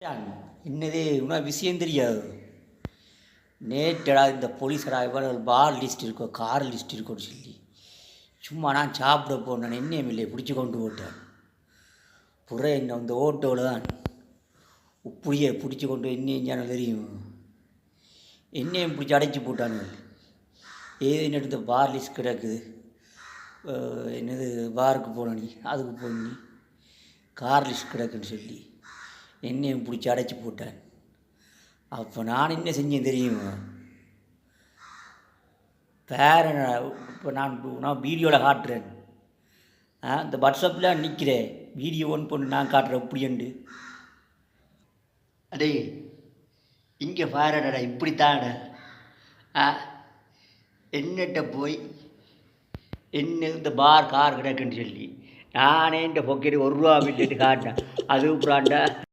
என்னது? உனக்கு விஷயம் தெரியாது. நேற்றடா இந்த போலீஸடா இவ்வளோ பார் லிஸ்ட் இருக்கோ கார் லிஸ்ட் இருக்கோன்னு சொல்லி. சும்மா நான் சாப்பிட போனேன் என்ன எம்எல்ஏ பிடிச்சி கொண்டு போட்டேன். புற என்ன இந்த ஓட்டோவில் தான். இப்படியே பிடிச்சி கொண்டு என்ன எஞ்சானு தெரியும். என்னையும் பிடிச்சி அடைச்சி போட்டானுங்க. ஏது என்ன இந்த பார் லிஸ்ட் கிடக்குது. என்னது பாருக்கு போன நீ அதுக்கு போன நீ. கார் லிஸ்ட் கிடக்குன்னு சொல்லி. என்னையும் பிடிச்சி அடைச்சி போட்டேன் அப்போ நான் என்ன செஞ்சேன் தெரியுமா? வேற இப்போ நான் நான் வீடியோவில் காட்டுறேன். ஆ இந்த வாட்ஸ்அப்பில் நிற்கிறேன் வீடியோ ஒன் பண்ணு நான் காட்டுறேன் இப்படியண்டு அடே இங்கே பாருடா இப்படித்தானடா? ஆ என்னட்ட போய் என்ன இந்த பார் கார் கிடக்குன்னு சொல்லி நானே இந்த பொக்கெட்டு ஒரு ரூபா விட்டுட்டு காட்டினேன். அது அப்புறாண்டா